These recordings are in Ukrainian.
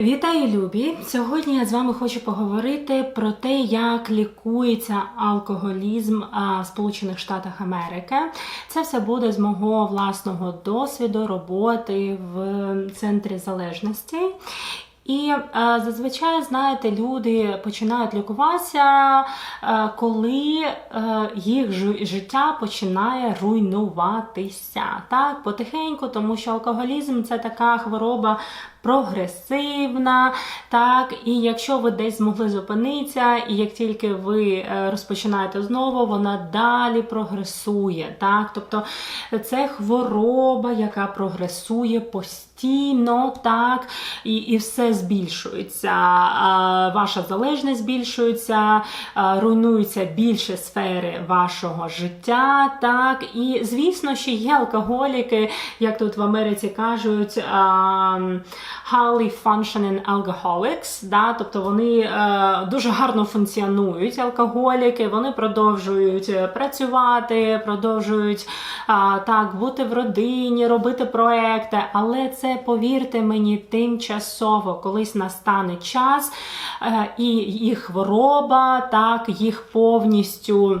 Вітаю, любі! Сьогодні я з вами хочу поговорити про те, як лікується алкоголізм в Сполучених Штатах Америки. Це все буде з мого власного досвіду роботи в центрі залежності. І е, зазвичай, знаєте, люди починають лікуватися, е, коли е, їх жи- життя починає руйнуватися. Так, потихеньку, тому що алкоголізм це така хвороба прогресивна. Так, і якщо ви десь змогли зупинитися, і як тільки ви е, розпочинаєте знову, вона далі прогресує. Так, тобто це хвороба, яка прогресує постійно, так, і, і все збільшується. Ваша залежність збільшується, руйнуються більше сфери вашого життя. Так, і звісно, що є алкоголіки, як тут в Америці кажуть. highly functioning alcoholics, да, тобто вони е, дуже гарно функціонують, алкоголіки, вони продовжують е, працювати, продовжують так бути в родині, робити проекти, але це, повірте мені, тимчасово, колись настане час, е, і їх хвороба, так, їх повністю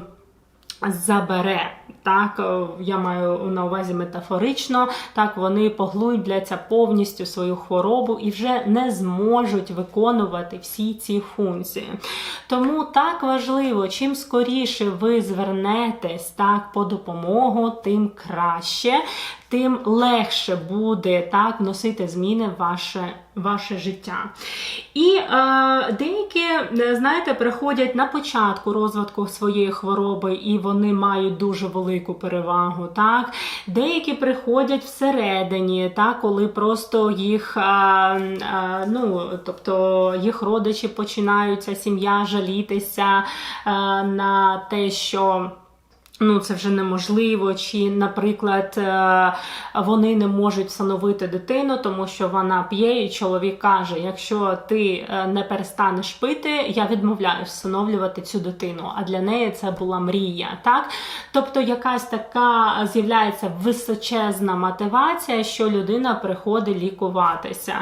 забере. Так, е, я маю на увазі метафорично, так вони поглибляться повністю свою хворобу і вже не зможуть виконувати всі ці функції. Тому так важливо, чим скоріше ви звернетесь так по допомогу, тим краще, тим легше буде так носити зміни в ваше, ваше життя. І е, деякі, е, знаєте, приходять на початку розвитку своєї хвороби, і вони мають дуже велику перевагу. Так? Деякі приходять всередині, так, коли просто їх, е, е, ну, тобто їх родичі починаються, сім'я жалітися е, на те, що. Ну, це вже неможливо, чи, наприклад, е, вони не можуть встановити дитину, тому що вона п'є, і чоловік каже: якщо ти е, не перестанеш пити, я відмовляюсь встановлювати цю дитину. А для неї це була мрія. Так? Тобто, якась така з'являється височезна мотивація, що людина приходить лікуватися.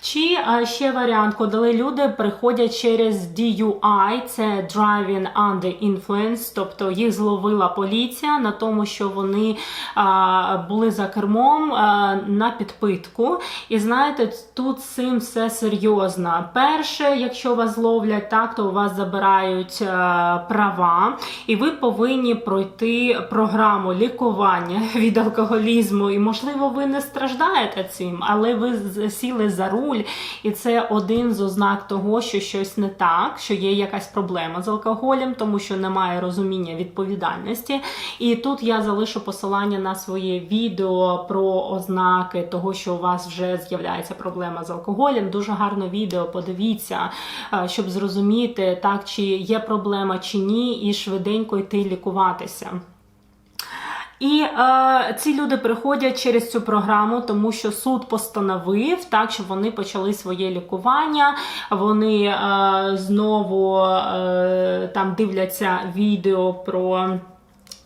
Чи е, ще варіант, коли люди приходять через DUI, це Driving Under Influence, тобто їх зловила поліція на тому, що вони а, були за кермом а, на підпитку. І знаєте, тут цим все серйозно. Перше, якщо вас зловлять так, то у вас забирають а, права, і ви повинні пройти програму лікування від алкоголізму. І, можливо, ви не страждаєте цим, але ви сіли за руль, і це один з ознак того, що щось не так, що є якась проблема з алкоголем, тому що немає розуміння відповідальності. І тут я залишу посилання на своє відео про ознаки того, що у вас вже з'являється проблема з алкоголем. Дуже гарне відео, подивіться, е, щоб зрозуміти, так чи є проблема чи ні, і швиденько йти лікуватися. І е, ці люди приходять через цю програму, тому що суд постановив так, щоб вони почали своє лікування. Вони е, знову е, там дивляться відео про.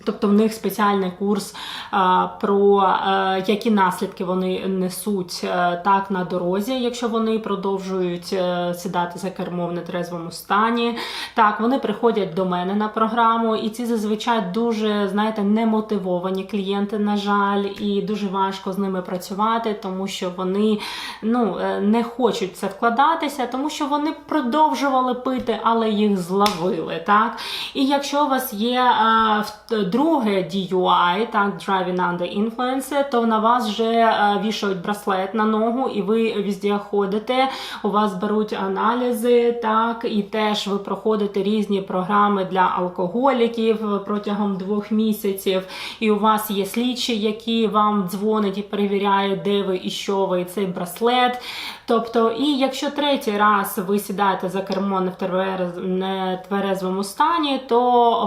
Тобто в них спеціальний курс а, про а, які наслідки вони несуть а, так на дорозі, якщо вони продовжують а, сідати за кермо в нетрезвому стані. Так, вони приходять до мене на програму, і ці зазвичай дуже, знаєте, немотивовані клієнти, на жаль, і дуже важко з ними працювати, тому що вони ну, е, не хочуть це вкладатися, тому що вони продовжували пити, але їх зловили. Так? І якщо у вас є а, друге DUI, так, Driving Under Influence, то на вас вже вішають браслет на ногу, і ви везде ходите, у вас беруть аналізи, так, і теж ви проходите різні програми для алкоголіків протягом двох місяців, і у вас є слідчі, які вам дзвонять і перевіряють, де ви і що ви, цей браслет. Тобто, і якщо третій раз ви сідаєте за кермо не в тверезвому стані, то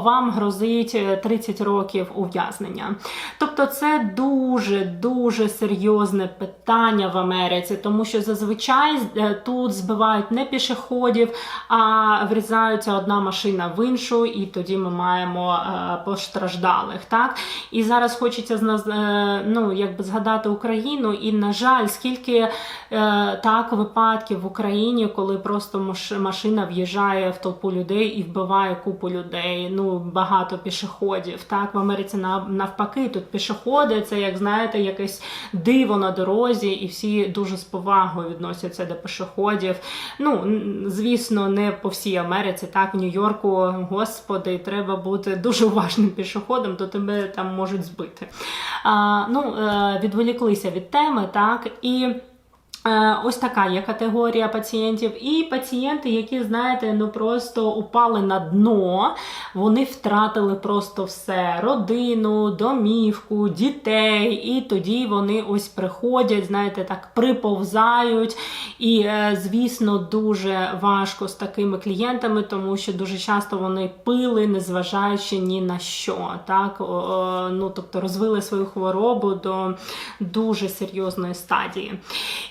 вам грозить 30 10 років ув'язнення. Тобто, це дуже дуже серйозне питання в Америці, тому що зазвичай е, тут збивають не пішоходів, а врізаються одна машина в іншу, і тоді ми маємо е, постраждалих. Так і зараз хочеться е, ну, якби згадати Україну, і на жаль, скільки так випадків в Україні, коли просто машина в'їжджає в толпу людей і вбиває купу людей. Ну багато пішоходів. Так в Америці навпаки, тут пішоходи, це як знаєте, якесь диво на дорозі, і всі дуже з повагою відносяться до пішоходів. Ну звісно, не по всій Америці, так в Нью-Йорку, господи, треба бути дуже уважним пішоходом, то тебе там можуть збити. А, Ну е, відволіклися від теми, так і. Е, ось така є категорія пацієнтів, і пацієнти, які, знаєте, ну просто упали на дно, вони втратили просто все: родину, домівку, дітей, і тоді вони ось приходять, знаєте, так приповзають. І, е, звісно, дуже важко з такими клієнтами, тому що дуже часто вони пили, незважаючи ні на що. Так? Ну, Тобто розвили свою хворобу до дуже серйозної стадії.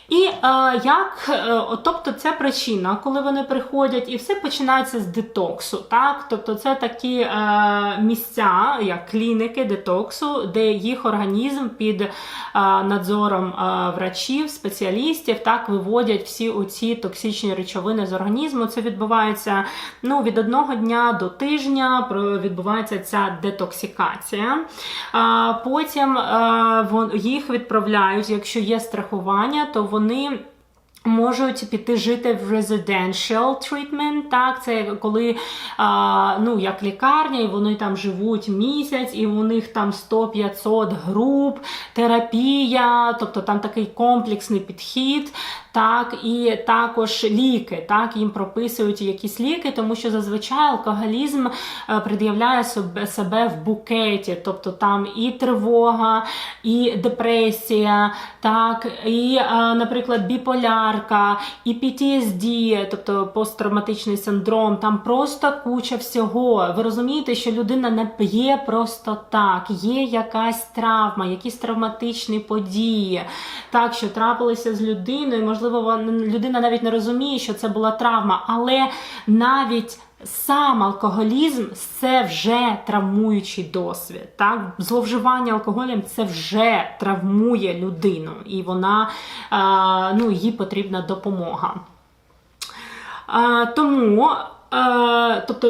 І е, як, е, тобто, це причина, коли вони приходять, і все починається з детоксу. Так? Тобто це такі е, місця, як клініки детоксу, де їх організм під е, надзором е, врачів, спеціалістів так виводять всі оці токсичні речовини з організму. Це відбувається ну, від одного дня до тижня, відбувається ця детоксикація. Е, потім е, їх відправляють, якщо є страхування, то вони вони. Можуть піти жити в residential treatment, так, це коли а, ну, як лікарня, і вони там живуть місяць, і у них там 100-500 груп, терапія, тобто там такий комплексний підхід так? І також ліки. Так, їм прописують якісь ліки, тому що зазвичай алкоголізм е, пред'являє себе, в букеті, тобто там і тривога, і депресія, так, і, е, наприклад, біполярка, і PTSD, тобто посттравматичний синдром, там просто куча всього. Ви розумієте, що людина не п'є просто так, є якась травма, якісь травматичні події, так, що трапилися з людиною, можливо, людина навіть не розуміє, що це була травма, але навіть сам алкоголізм це вже травмуючий досвід. Так? Зловживання алкоголем це вже травмує людину, і вона ну, їй потрібна допомога. Тому тобто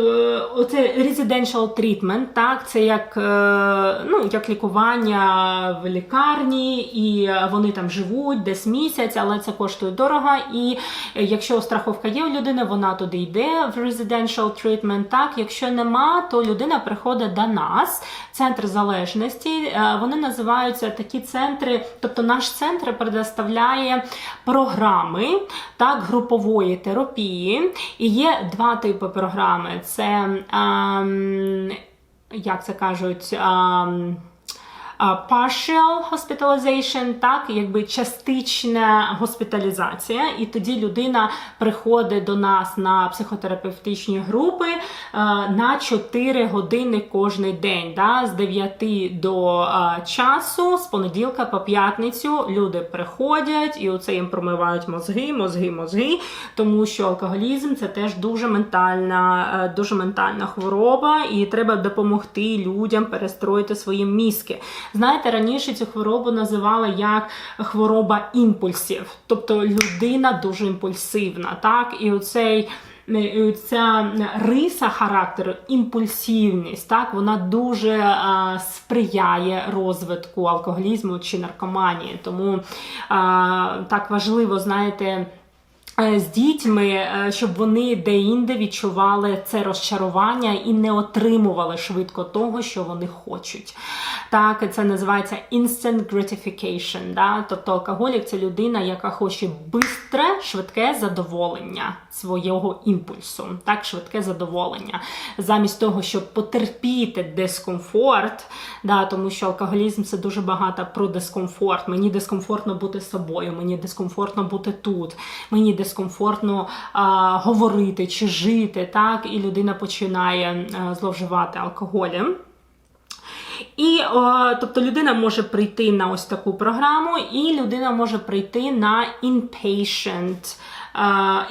оце residential treatment, так, це як е, ну, як лікування в лікарні, і вони там живуть десь місяць, але це коштує дорого. І якщо страховка є у людини, вона туди йде в residential treatment, так, Якщо нема, то людина приходить до нас, центр залежності. Е, вони називаються такі центри, тобто наш центр предоставляє програми так, групової терапії. І є два типи типи програми. Це, а, як це кажуть, а, partial hospitalization, так, якби частична госпіталізація, і тоді людина приходить до нас на психотерапевтичні групи е, на 4 години кожний день, да, з 9 до е, часу, з понеділка по п'ятницю люди приходять і оце їм промивають мозги, мозги, мозги, тому що алкоголізм це теж дуже ментальна, е, дуже ментальна хвороба, і треба допомогти людям перестроїти свої мізки. Знаєте, раніше цю хворобу називали як хвороба імпульсів, тобто людина дуже імпульсивна. так, І оцей. Е, ця риса характеру, імпульсивність, так вона дуже а, сприяє розвитку алкоголізму чи наркоманії. Тому а, так важливо, знаєте. Е, з дітьми, е, щоб вони де-інде відчували це розчарування і не отримували швидко того, що вони хочуть. Так, це називається instant gratification. Да? Тобто алкоголік це людина, яка хоче бистре, швидке задоволення свого імпульсу, так, швидке задоволення. Замість того, щоб потерпіти дискомфорт, да, тому що алкоголізм це дуже багато про дискомфорт. Мені дискомфортно бути собою, мені дискомфортно бути тут, мені дискомфортно а, говорити чи жити, так, і людина починає а, зловживати алкоголем. І тобто людина може прийти на ось таку програму, і людина може прийти на inpatient. е,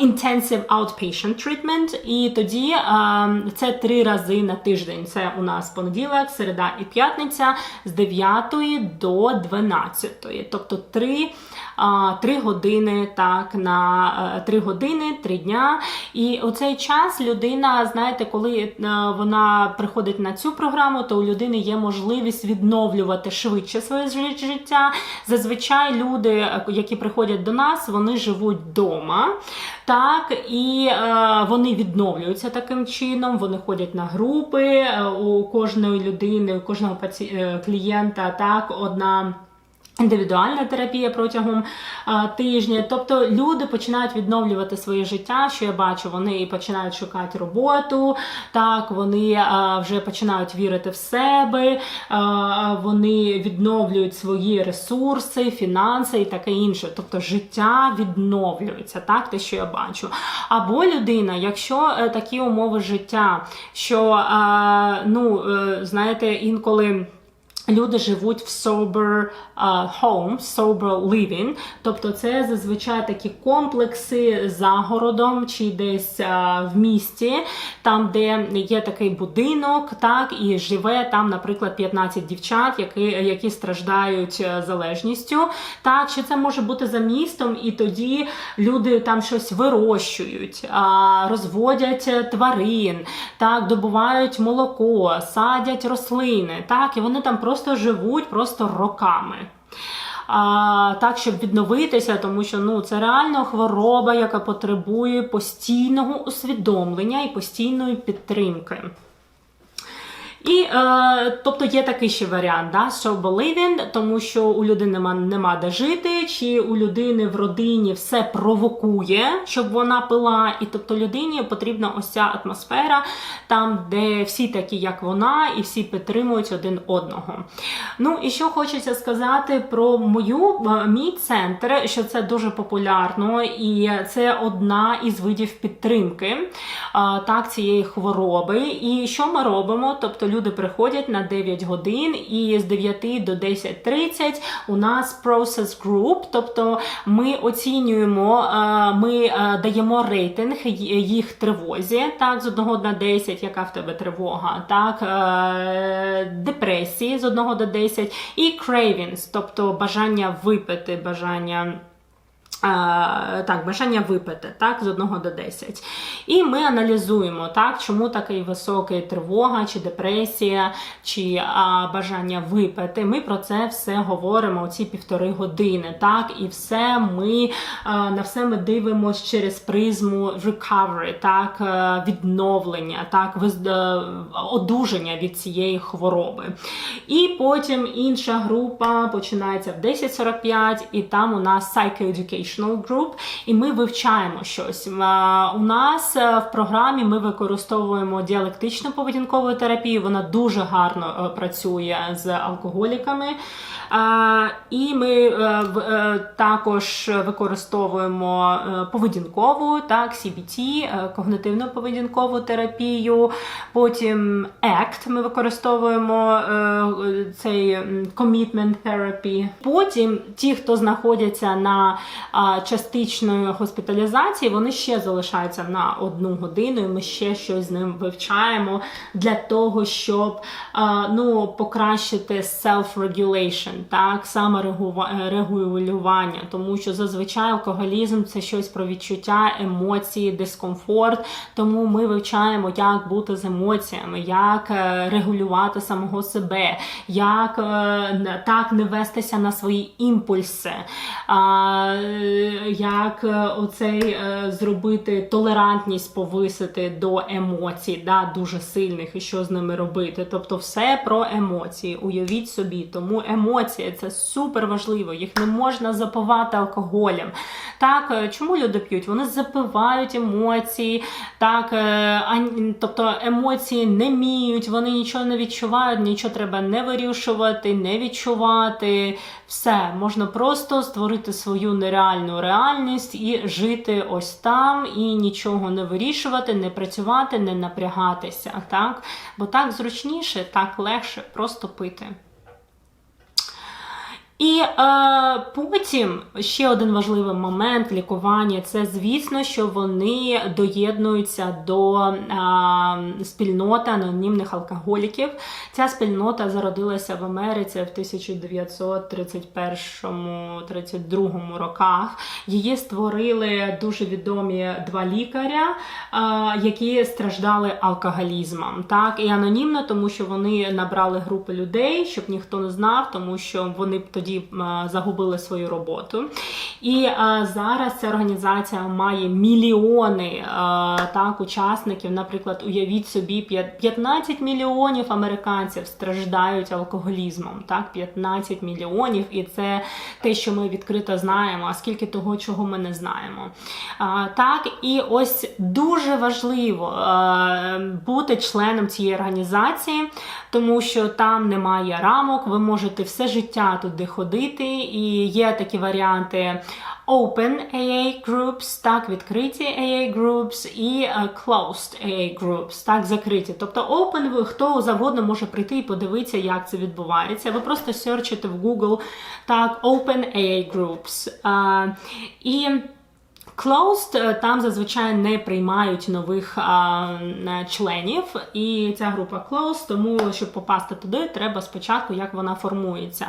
Intensive outpatient treatment, і тоді е, це три рази на тиждень. Це у нас понеділок, середа і п'ятниця з 9 до 12. Тобто три, три години так, на е, три години, три дня. І у цей час людина, знаєте, коли е, вона приходить на цю програму, то у людини є можливість відновлювати швидше своє жи- життя. Зазвичай люди, е, які приходять до нас, вони живуть вдома. Так, і вони відновлюються таким чином, вони ходять на групи у кожної людини, у кожного клієнта, так, одна. Індивідуальна терапія протягом а, тижня, тобто люди починають відновлювати своє життя. Що я бачу, вони починають шукати роботу, так вони а, вже починають вірити в себе, а, вони відновлюють свої ресурси, фінанси і таке інше. Тобто життя відновлюється, так те, що я бачу. Або людина, якщо е, такі умови життя, що а, ну е, знаєте, інколи. Люди живуть в sober uh, home, sober living, тобто це зазвичай такі комплекси за городом чи десь uh, в місті, там, де є такий будинок, так і живе там, наприклад, 15 дівчат, які, які страждають е, залежністю. Так, що це може бути за містом, і тоді люди там щось вирощують, а, розводять е, тварин, так, добувають молоко, садять рослини, так, і вони там просто живуть просто роками. А, так, щоб відновитися, тому що ну це реально хвороба, яка потребує постійного усвідомлення і постійної підтримки. І е, тобто є такий ще варіант, да, sober living, тому що у людини нема, нема де жити, чи у людини в родині все провокує, щоб вона пила. І тобто людині потрібна ось ця атмосфера, там, де всі такі, як вона, і всі підтримують один одного. Ну і що хочеться сказати про мою е, мій центр, що це дуже популярно, і це одна із видів підтримки е, так, цієї хвороби. І що ми робимо? Тобто люди приходять на 9 годин, і з 9 до 10.30 у нас process group, тобто ми оцінюємо, е, ми е, даємо рейтинг їх тривозі, так, з 1 на 10, яка в тебе тривога, так, е, депресії з 1 до 10, і cravings, тобто бажання випити, бажання. Так, бажання випити так, з 1 до 10. І ми аналізуємо, так, чому такий високий тривога, чи депресія, чи а, бажання випити. Ми про це все говоримо ці півтори години. так, І все ми а, на все ми дивимося через призму recovery, так, е, відновлення, так, е, одужання від цієї хвороби. І потім інша група починається в 10.45, і там у нас psychoeducation Educational Group, і ми вивчаємо щось. У нас е, в програмі ми використовуємо діалектичну поведінкову терапію. Вона дуже гарно е, працює з алкоголіками. І ми е, також використовуємо поведінкову, так, CBT, когнитивну поведінкову терапію. Потім ACT ми використовуємо цей commitment therapy. Потім ті, хто знаходяться на частичної госпіталізації, вони ще залишаються на одну годину, і ми ще щось з ним вивчаємо для того, щоб ну, покращити self-regulation, так, саме регулювання, тому що зазвичай алкоголізм це щось про відчуття, емоції, дискомфорт. Тому ми вивчаємо, як бути з емоціями, як е, регулювати самого себе, як е, так не вестися на свої імпульси як е, оцей е, зробити толерантність повисити до емоцій, да, дуже сильних, і що з ними робити. Тобто, все про емоції. Уявіть собі, тому емоції це супер важливо, їх не можна запивати алкоголем. Так, е, чому люди п'ють? Вони запивають емоції, так, тобто емоції не міють, вони нічого не відчувають, нічого треба не вирішувати, не відчувати. Все, можна просто створити свою нереальну віртуальну реальність і жити ось там, і нічого не вирішувати, не працювати, не напрягатися. Так? Бо так зручніше, так легше просто пити. І е, потім ще один важливий момент лікування це, звісно, що вони доєднуються до е, спільноти анонімних алкоголіків. Ця спільнота зародилася в Америці в 1931-32 роках. Її створили дуже відомі два лікаря, е, які страждали алкоголізмом. Так, і анонімно, тому що вони набрали групи людей, щоб ніхто не знав, тому що вони тоді тоді загубили свою роботу. І зараз ця організація має мільйони так, учасників. Наприклад, уявіть собі, 15 мільйонів американців страждають алкоголізмом. Так, 15 мільйонів, і це те, що ми відкрито знаємо, а скільки того, чого ми не знаємо. Так, і ось дуже важливо бути членом цієї організації, тому що там немає рамок, ви можете все життя туди ходити ходити, і є такі варіанти Open AA Groups, так, відкриті AA Groups і uh, Closed AA Groups, так, закриті. Тобто Open хто завгодно може прийти і подивитися, як це відбувається. Ви просто серчите в Google так, Open AA Groups. Uh, і Closed, е, там зазвичай не приймають нових а, членів, і ця група Closed, тому щоб попасти туди, треба спочатку, як вона формується.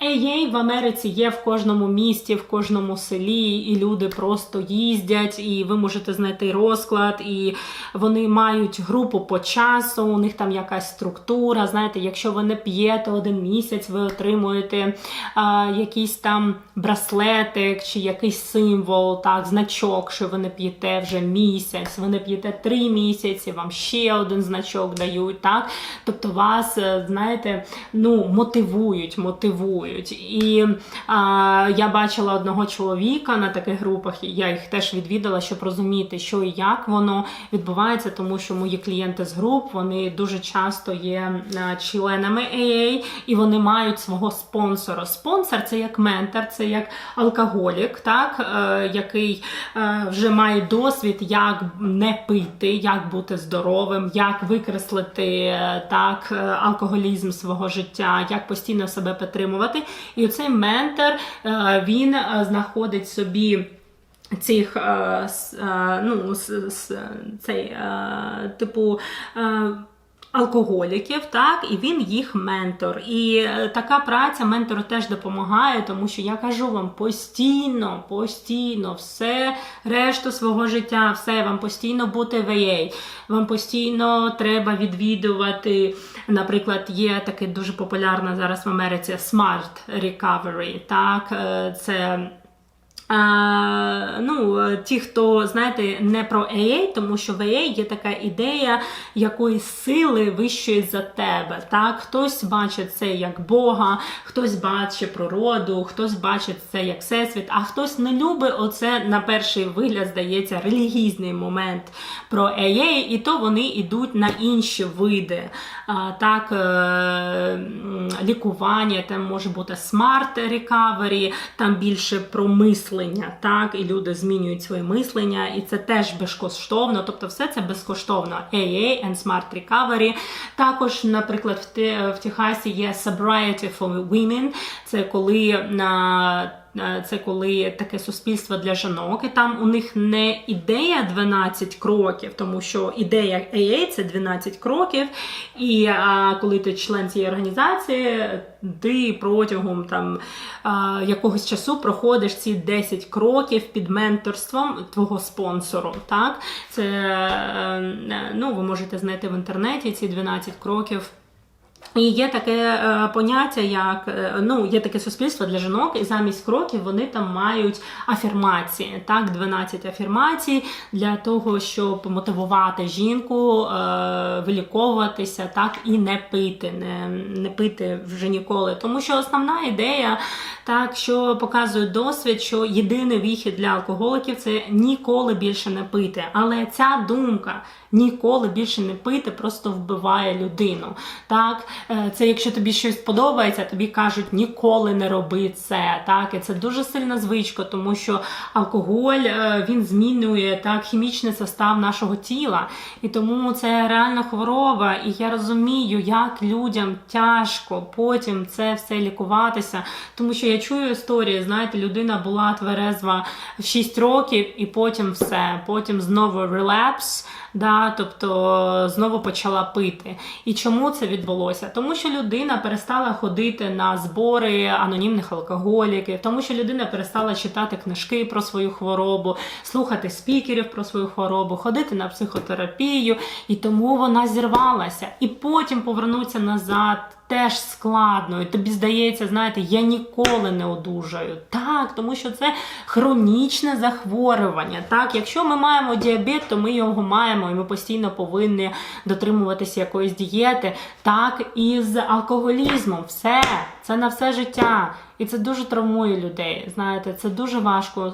AA в Америці є в кожному місті, в кожному селі, і люди просто їздять, і ви можете знайти розклад, і вони мають групу по часу, у них там якась структура. Знаєте, якщо ви не п'єте один місяць, ви отримуєте а, якийсь там браслетик чи якийсь символ символ, так, значок, що ви не п'єте вже місяць, ви не п'єте три місяці, вам ще один значок дають. так, Тобто вас, е, знаєте, ну, мотивують, мотивують. І а, я бачила одного чоловіка на таких групах, я їх теж відвідала, щоб розуміти, що і як воно відбувається, тому що мої клієнти з груп вони дуже часто є е, членами AA, і вони мають свого спонсора. Спонсор це як ментор, це як алкоголік. так, е, який е, вже має досвід, як не пити, як бути здоровим, як викреслити е, так е, алкоголізм свого життя, як постійно себе підтримувати. І оцей ментор він знаходить собі. Цих ну, цей типу алкоголіків, так, і він їх ментор. І е, така праця ментору теж допомагає, тому що я кажу вам постійно, постійно, все, решту свого життя, все вам постійно бути в AA, вам постійно треба відвідувати. Наприклад, є таке дуже популярна зараз в Америці Smart Recovery. так, е, це ну, Ті, хто, знаєте, не про AA, тому що в AA є така ідея якоїсь сили вищої за тебе. Так? Хтось бачить це як Бога, хтось бачить природу, хтось бачить це як всесвіт, а хтось не любить оце на перший вигляд, здається, релігійний момент про AA, і то вони йдуть на інші види. Так, е, Лікування, там може бути смарт recovery, там більше про мислення мислення, так, і люди змінюють своє мислення, і це теж безкоштовно, тобто все це безкоштовно. AA and Smart Recovery. Також, наприклад, в Техасі є Sobriety for Women, це коли на це коли таке суспільство для жінок, і там у них не ідея 12 кроків, тому що ідея AA – це 12 кроків. І а, коли ти член цієї організації, ти протягом там а, якогось часу проходиш ці 10 кроків під менторством твого спонсору. Так? Це е, ну, ви можете знайти в інтернеті ці 12 кроків. І є таке е, поняття, як е, ну, є таке суспільство для жінок, і замість кроків вони там мають афірмації. Так, 12 афірмацій для того, щоб мотивувати жінку, е, виліковуватися, так і не пити, не не пити вже ніколи. Тому що основна ідея, так що показує досвід, що єдиний вихід для алкоголиків це ніколи більше не пити. Але ця думка ніколи більше не пити просто вбиває людину. Так, це якщо тобі щось подобається, тобі кажуть ніколи не роби це. Так, і це дуже сильна звичка, тому що алкоголь е, він змінює так хімічний состав нашого тіла, і тому це реальна хвороба. І я розумію, як людям тяжко потім це все лікуватися, тому що я чую історії, знаєте, людина була тверезва в 6 років, і потім все, потім знову релапс. Да, тобто знову почала пити. І чому це відбулося? Тому що людина перестала ходити на збори анонімних алкоголіків, тому що людина перестала читати книжки про свою хворобу, слухати спікерів про свою хворобу, ходити на психотерапію, і тому вона зірвалася. І потім повернутися назад. Теж складно, і тобі здається, знаєте, я ніколи не одужаю. Так, тому що це хронічне захворювання. Так, якщо ми маємо діабет, то ми його маємо, і ми постійно повинні дотримуватися якоїсь дієти. Так, і з алкоголізмом, все це на все життя. І це дуже травмує людей. Знаєте, це дуже важко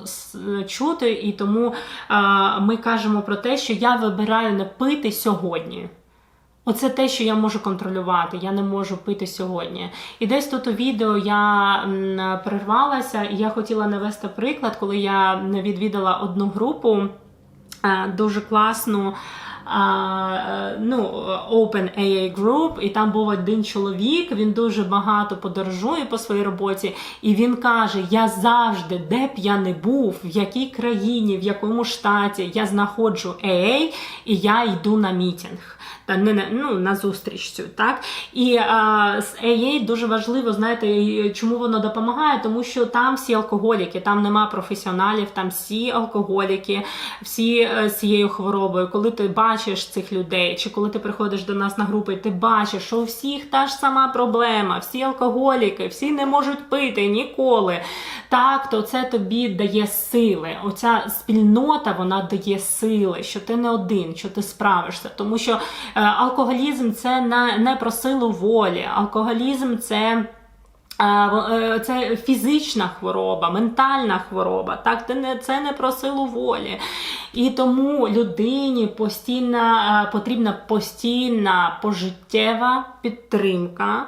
чути, і тому а, ми кажемо про те, що я вибираю не пити сьогодні. Оце те, що я можу контролювати, я не можу пити сьогодні. І десь тут у відео я перервалася, і я хотіла навести приклад, коли я відвідала одну групу дуже класну. Uh, ну, Open AA Group, і там був один чоловік, він дуже багато подорожує по своїй роботі, і він каже: Я завжди, де б я не був, в якій країні, в якому штаті я знаходжу AA, і я йду на мітинг не на ну, на зустріч цю, так? І а, з AA дуже важливо, знаєте, чому воно допомагає, тому що там всі алкоголіки, там нема професіоналів, там всі алкоголіки, всі е, з цією хворобою. Коли ти бачиш цих людей, чи коли ти приходиш до нас на групи, ти бачиш, що у всіх та ж сама проблема, всі алкоголіки, всі не можуть пити ніколи. Так, то це тобі дає сили. Оця спільнота вона дає сили, що ти не один, що ти справишся. Тому що е, алкоголізм це не, про силу волі, алкоголізм це. Е, це фізична хвороба, ментальна хвороба, так це не про силу волі. І тому людині постійна, е, потрібна постійна пожиттєва підтримка.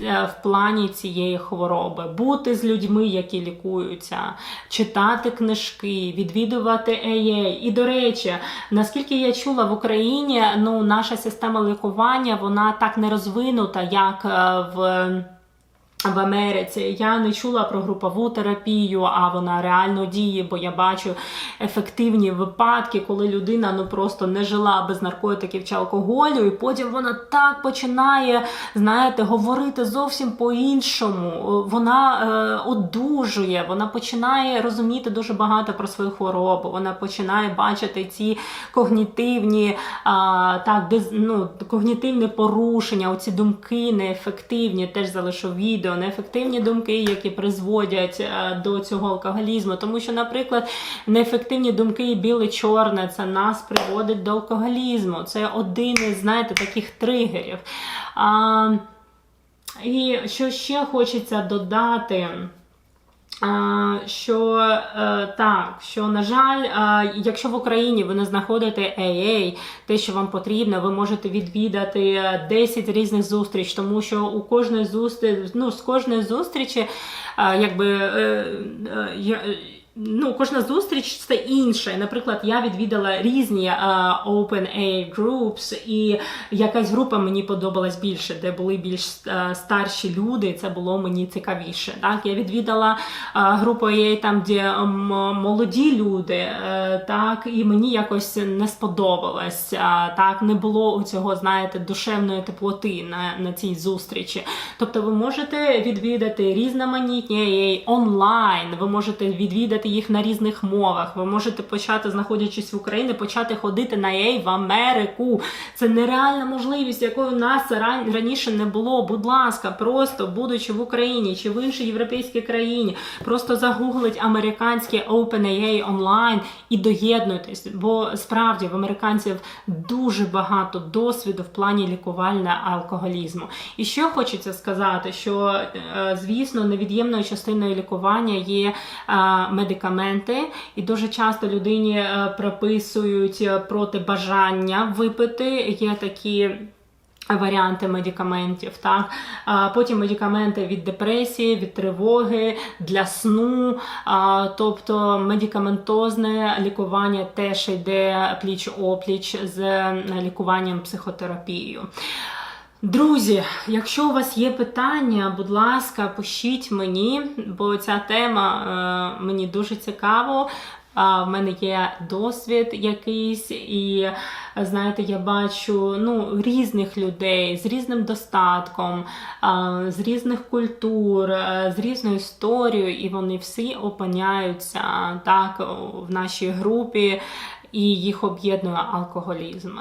Е, в плані цієї хвороби, бути з людьми, які лікуються, читати книжки, відвідувати ЕЄ. І, до речі, наскільки я чула в Україні, ну наша система лікування вона так не розвинута, як е, в. В Америці я не чула про групову терапію, а вона реально діє, бо я бачу ефективні випадки, коли людина ну просто не жила без наркотиків чи алкоголю, і потім вона так починає, знаєте, говорити зовсім по-іншому. Вона е, одужує, вона починає розуміти дуже багато про свою хворобу. Вона починає бачити ці когнітивні е, так, дез, ну, когнітивні порушення, оці думки неефективні. Теж залишу відео неефективні думки, які призводять е, до цього алкоголізму. Тому що, наприклад, неефективні думки і біле-чорне це нас приводить до алкоголізму. Це один із, знаєте, таких тригерів. А, І що ще хочеться додати. Що е, так, що на жаль, якщо в Україні ви не знаходите AA, те, що вам потрібно, ви можете відвідати 10 різних зустріч, тому що у кожної зустріч, ну з кожної зустрічі, якби е, Ну, кожна зустріч це інше. Наприклад, я відвідала різні uh, Open A groups, і якась група мені подобалась більше, де були більш uh, старші люди. Це було мені цікавіше. Так, я відвідала uh, групу A, там, де um, молоді люди, uh, так, і мені якось не сподобалось. Uh, так, не було у цього, знаєте, душевної теплоти на на цій зустрічі. Тобто, ви можете відвідати різноманітні AA онлайн, ви можете відвідати слухати їх на різних мовах. Ви можете почати, знаходячись в Україні, почати ходити на ЕЙ в Америку. Це нереальна можливість, якої в нас раніше не було. Будь ласка, просто будучи в Україні чи в іншій європейській країні, просто загуглить американське OpenAA онлайн і доєднуйтесь, бо справді в американців дуже багато досвіду в плані лікувального алкоголізму. І що хочеться сказати, що е, звісно невід'ємною частиною лікування є медицина медикаменти, і дуже часто людині е, прописують е, проти бажання випити. Є такі. Варіанти медикаментів, так потім медикаменти від депресії, від тривоги, для сну, тобто медикаментозне лікування теж йде пліч опліч з лікуванням психотерапією. Друзі, якщо у вас є питання, будь ласка, пишіть мені, бо ця тема е, мені дуже цікаво. А в мене є досвід якийсь, і знаєте, я бачу ну, різних людей з різним достатком, з різних культур, е, з різною історією, і вони всі опиняються так в нашій групі, і їх об'єднує алкоголізм.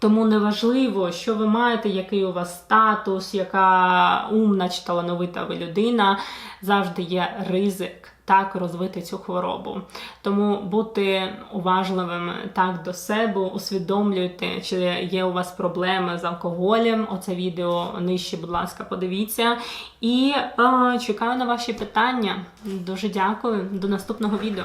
Тому неважливо, що ви маєте, який у вас статус, яка умна чи талановита ви людина, завжди є ризик так розвити цю хворобу. Тому будьте уважливими так до себе, усвідомлюйте, чи є у вас проблеми з алкоголем. Оце відео нижче, будь ласка, подивіться. І е, чекаю на ваші питання. Дуже дякую. До наступного відео.